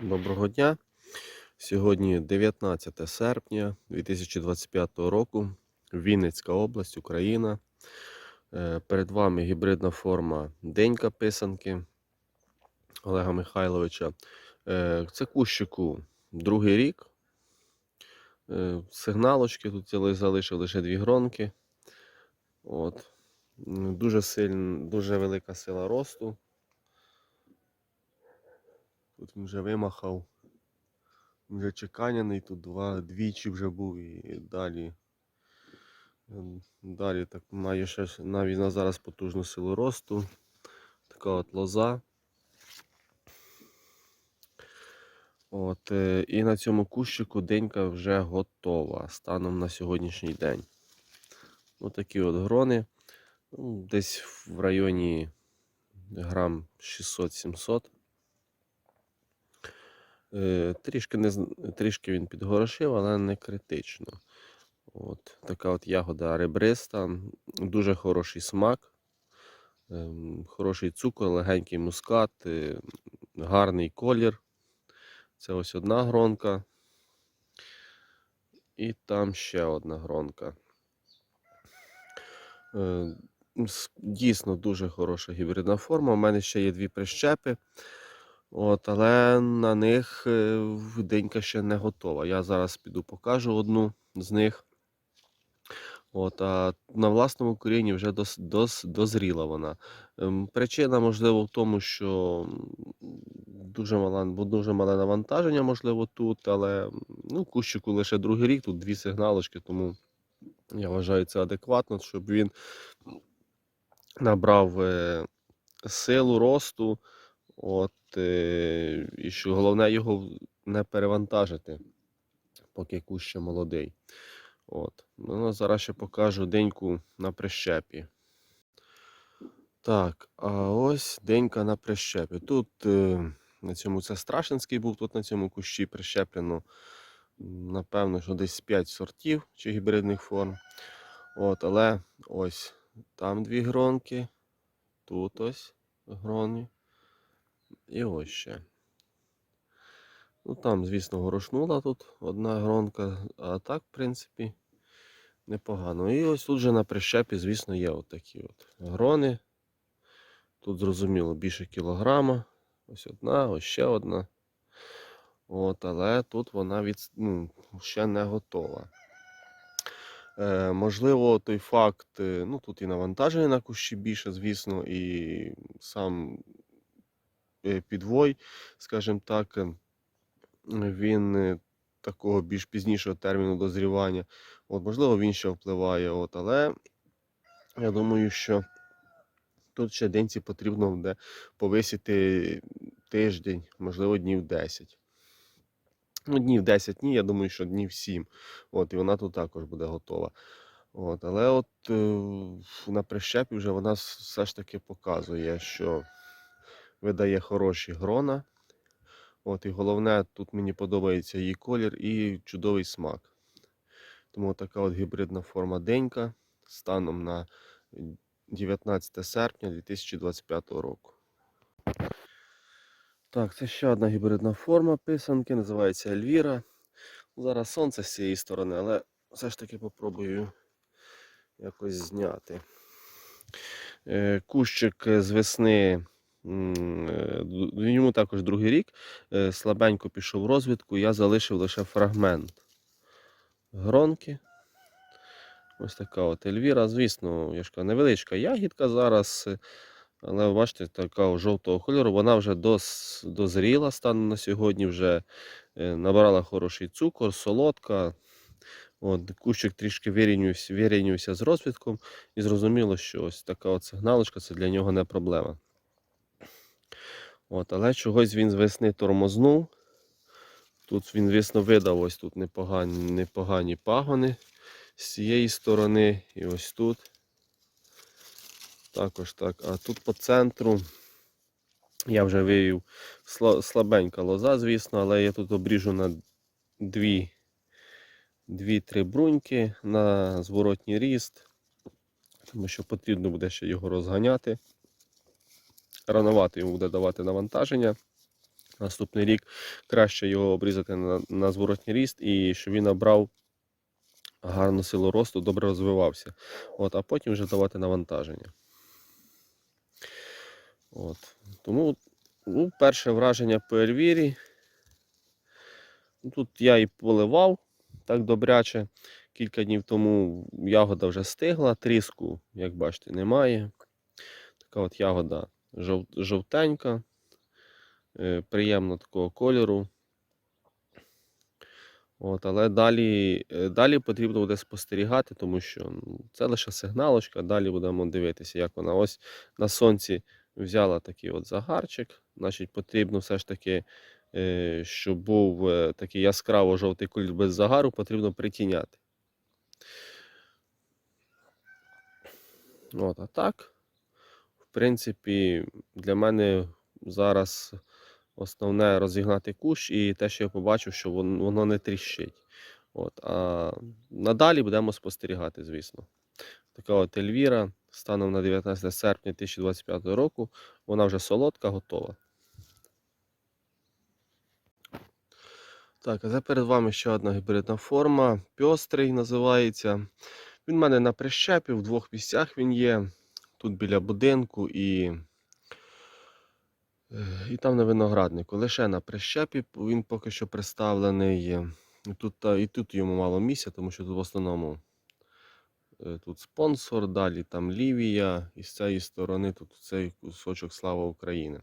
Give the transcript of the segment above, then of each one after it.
Доброго дня. Сьогодні 19 серпня 2025 року. Вінницька область, Україна. Е, Перед вами гібридна форма Денька писанки Олега Михайловича. Е, Це кущику другий рік. Е, Сигналочки тут залишив лише дві гронки. От. Дуже сильна, дуже велика сила росту. Тут він вже вимахав. Вже чеканяний, тут два, двічі вже був і далі. Ем, Далі так має ще навіть на зараз потужну силу росту. Така от лоза. От, е, і на цьому кущику денька вже готова станом на сьогоднішній день. Ось такі от грони. Ну, Десь в районі грам 600-700. Е, Трішки, не, трішки він підгорошив, але не критично. От, така от ягода ребриста, дуже хороший смак, ем, хороший цукор, легенький мускат, е, гарний колір. Це ось одна гронка. І там ще одна гронка. Е, Дійсно дуже хороша гібридна форма. У мене ще є дві прищепи. От, але на них е, денька ще не готова. Я зараз піду покажу одну з них. От, а на власному корінні вже дос, дос, дозріла вона. Ем, Причина, можливо, в тому, що дуже, мала, дуже мале навантаження, можливо, тут, але ну, кущику лише другий рік, тут дві сигналочки, тому я вважаю це адекватно, щоб він набрав е, силу росту. От, е, і що головне його не перевантажити, поки кущ ще молодий. От. Ну, зараз ще покажу деньку на прищепі. Так, а ось денька на прищепі. Тут е, на цьому це Страшенський був, тут на цьому кущі прищеплено, напевно, що десь 5 сортів чи гібридних форм. От, але ось там дві гронки, тут ось грони. І ось ще. Ну там, звісно, горошнула тут одна гронка, а так, в принципі, непогано. І ось тут же на прищепі, звісно, є отакі от грони. Тут зрозуміло більше кілограма. Ось одна, ось ще одна. От, але тут вона від, ну, ще не готова. Е, можливо, той факт, е, ну тут і навантаження на кущі більше, звісно, і сам підвой, скажімо так, е, він е, такого більш пізнішого терміну дозрівання. От, можливо, він ще впливає. От, але я думаю, що тут ще денці потрібно буде повисити тиждень, можливо, днів 10. Ну, днів 10 ні, я думаю, що днів 7. От, і вона тут також буде готова. От, але от е, на прищепі вже вона все ж таки показує, що видає хороші грона. От, і головне, тут мені подобається її колір і чудовий смак. Тому така от гібридна форма денька станом на 19 серпня 2025 року. Так, це ще одна гібридна форма писанки, називається Ельвіра. Зараз сонце з цієї сторони, але все ж таки попробую якось зняти. Е, Кущик з весни, е, йому також другий рік, е, слабенько пішов в розвідку, я залишив лише фрагмент гронки. Ось така от Ельвіра. Звісно, я ж кажу, невеличка ягідка зараз, е, але бачите, така жовтого кольору. Вона вже дос, дозріла станом на сьогодні, вже е, набрала хороший цукор, солодка. От, кущик трішки вирівнювався з розвідком, і зрозуміло, що ось така от сигналочка це для нього не проблема. От, але чогось він з весни тормознув. Тут він, звісно, видав ось тут непогані, непогані пагони з цієї сторони і ось тут. Також так. А тут по центру я вже вивів слабенька лоза, звісно, але я тут обріжу на дві, дві-три бруньки на зворотній ріст, тому що потрібно буде ще його розганяти. Ранувати йому буде давати навантаження. наступний рік краще його обрізати на, на зворотній ріст і щоб він набрав гарну силу росту, добре розвивався. От, а потім вже давати навантаження. От. Тому ну, перше враження по Ельвірі. Ну, Тут я і поливав так добряче. Кілька днів тому ягода вже стигла, тріску, як бачите, немає. Така от ягода жов- жовтенька, е, приємно такого кольору. От, але далі, е, далі потрібно буде спостерігати, тому що ну, це лише сигналочка. Далі будемо дивитися, як вона ось на сонці взяла такий от загарчик. Значить, потрібно все ж таки, е, щоб був такий яскраво жовтий колір без загару, потрібно притіняти. От, а так, принципі, для мене зараз основне розігнати кущ і те, що я побачив, що воно не тріщить. От, а надалі будемо спостерігати, звісно. Така от Ельвіра станом на 19 серпня 2025 року. Вона вже солодка, готова. Так, а це перед вами ще одна гібридна форма. Пьострий називається. Він в мене на прищепі, в двох місцях він є. Тут біля будинку і, е, і там на винограднику. Лише на прищепі він поки що представлений. І тут, і тут йому мало місця, тому що тут в основному е, тут спонсор, далі там Лівія, і з цієї сторони тут цей кусочок Слава України.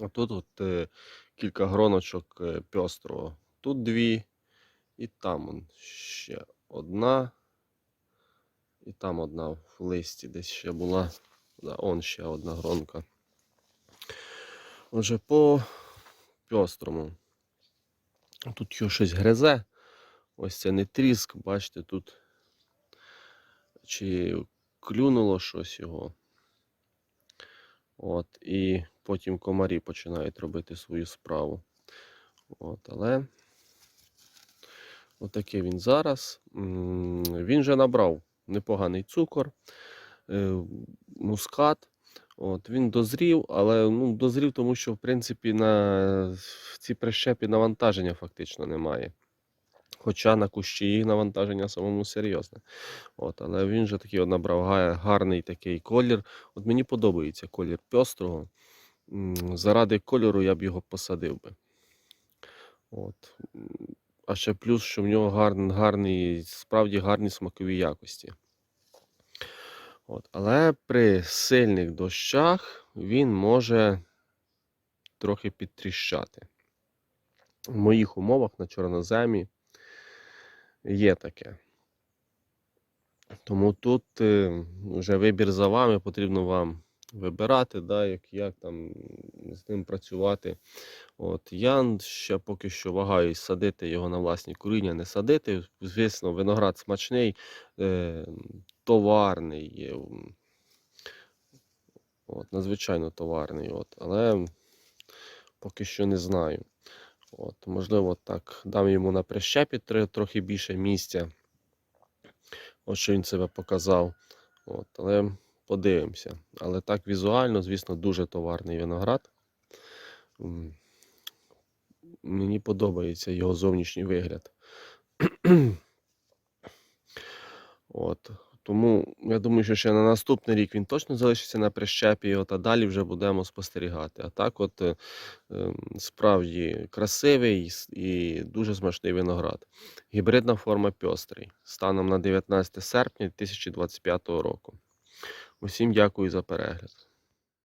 А тут от, е, кілька гроночок е, пьострого. Тут дві, і там ще одна. І там одна в листі десь ще була. Да, он ще одна гронка. Отже, по пьострому. Тут його щось гризе. Ось це не тріск, бачите, тут чи клюнуло щось його. От, і потім комарі починають робити свою справу. От, але отакий він зараз. Він вже набрав непоганий цукор, е, мускат. От, він дозрів, але ну, дозрів, тому що в принципі на цій прищепі навантаження фактично немає. Хоча на кущі їх навантаження самому серйозне. От, але він же такий набрав гарний такий колір. От мені подобається колір пьострого. Заради кольору я б його посадив би. От. А ще плюс, що в нього гарний, гарний, справді гарні смакові якості. От. Але при сильних дощах він може трохи підтріщати. В моїх умовах на чорноземі є таке. Тому тут е, вже вибір за вами, потрібно вам вибирати, да, як, як там з ним працювати. От, я ще поки що вагаюсь садити його на власні коріння, не садити. Звісно, виноград смачний, е, товарний, от, надзвичайно товарний. От, але поки що не знаю. От, можливо, так дам йому на прищепі трохи більше місця. От що він себе показав. От, але подивимося. Але так візуально, звісно, дуже товарний виноград. Мені подобається його зовнішній вигляд. От. Тому я думаю, що ще на наступний рік він точно залишиться на прищепі, от, а далі вже будемо спостерігати. А так, от е, ем, справді красивий і дуже смачний виноград. Гібридна форма пьострий станом на 19 серпня 2025 року. Усім дякую за перегляд.